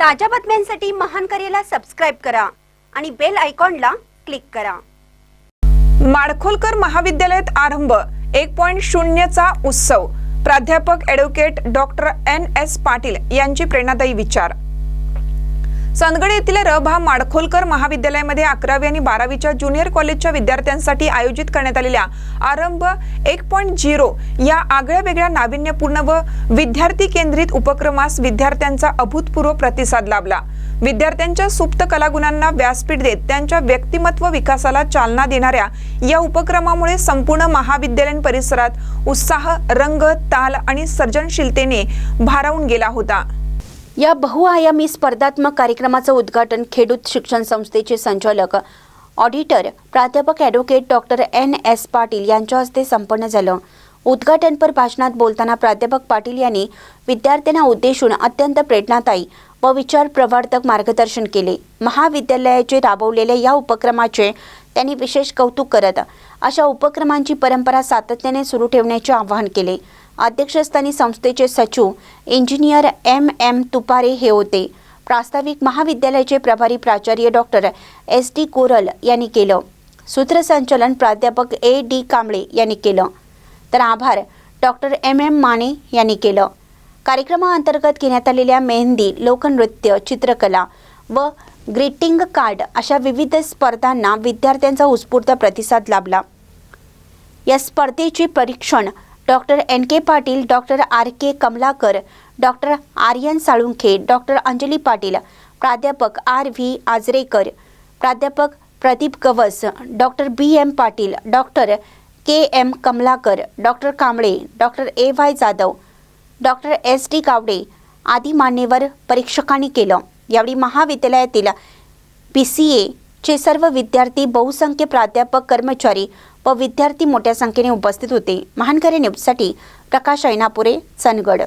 ताज्या बातम्यांसाठी महान करेला सबस्क्राईब करा आणि बेल आयकॉनला क्लिक करा. माडखोलकर महाविद्यालयात आरंभ एक पॉईंट शून्यचा उत्सव. प्राध्यापक advocate doctor N S Patil यांची प्रेरणादायी विचार. चंदगड येथील रभा माडखोलकर महाविद्यालयामध्ये अकरावी आणि बारावीच्या ज्युनियर कॉलेजच्या विद्यार्थ्यांसाठी आयोजित करण्यात आलेल्या आरंभ एक पॉईंट झिरो या आगळ्या वेगळ्या नाविन्यपूर्ण व विद्यार्थी केंद्रित उपक्रमास विद्यार्थ्यांचा अभूतपूर्व प्रतिसाद लाभला. विद्यार्थ्यांच्या सुप्त कलागुणांना व्यासपीठ देत त्यांच्या व्यक्तिमत्व विकासाला चालना देणाऱ्या या उपक्रमामुळे संपूर्ण महाविद्यालयीन परिसरात उत्साह रंग ताल आणि सर्जनशीलतेने भारावून गेला होता. या बहुआयामी स्पर्धात्मक कार्यक्रमाचं उद्घाटन खेडूत शिक्षण संस्थेचे संचालक ऑडिटर प्राध्यापक advocate doctor N S Patil यांच्या हस्ते संपन्न झालं. उद्घाटनपर भाषणात बोलताना प्राध्यापक पाटील यांनी विद्यार्थ्यांना उद्देशून अत्यंत प्रेरणादायी व विचार प्रवर्तक मार्गदर्शन केले. महाविद्यालयाचे राबवलेल्या या उपक्रमाचे त्यांनी विशेष कौतुक करत अशा उपक्रमांची परंपरा सातत्याने सुरू ठेवण्याचे आवाहन केले. अध्यक्षस्थानी संस्थेचे सचिव इंजिनियर एम एम तुपारे हे होते. प्रास्ताविक महाविद्यालयाचे प्रभारी प्राचार्य डॉक्टर एस डी कोरल यांनी केलं. सूत्रसंचालन प्राध्यापक ए डी कांबळे यांनी केलं. तर आभार डॉक्टर एम एम माने यांनी केलं. कार्यक्रमाअंतर्गत घेण्यात आलेल्या मेहंदी लोकनृत्य चित्रकला व ग्रीटिंग कार्ड अशा विविध स्पर्धांना विद्यार्थ्यांचा उत्स्फूर्त प्रतिसाद लाभला. या स्पर्धेचे परीक्षण doctor N. K. Patil doctor R. K. Kamlakar doctor Aryan Salunkhe doctor Anjali Patil प्राध्यापक आर. व्ही. आजरेकर प्राध्यापक Pradeep Gavas doctor B. M. Patil doctor K. M. Kamlakar doctor Kamble doctor A. Y. Jadhav doctor S. D. Gawade आदी मान्यवर परीक्षकांनी केलं. यावेळी महाविद्यालयातील P C एचे सर्व विद्यार्थी बहुसंख्य प्राध्यापक कर्मचारी व विद्यार्थी मोठ्या संख्येने उपस्थित होते. महानकरी न्यूजसाठी प्रकाश ऐनापुरे चंदगड.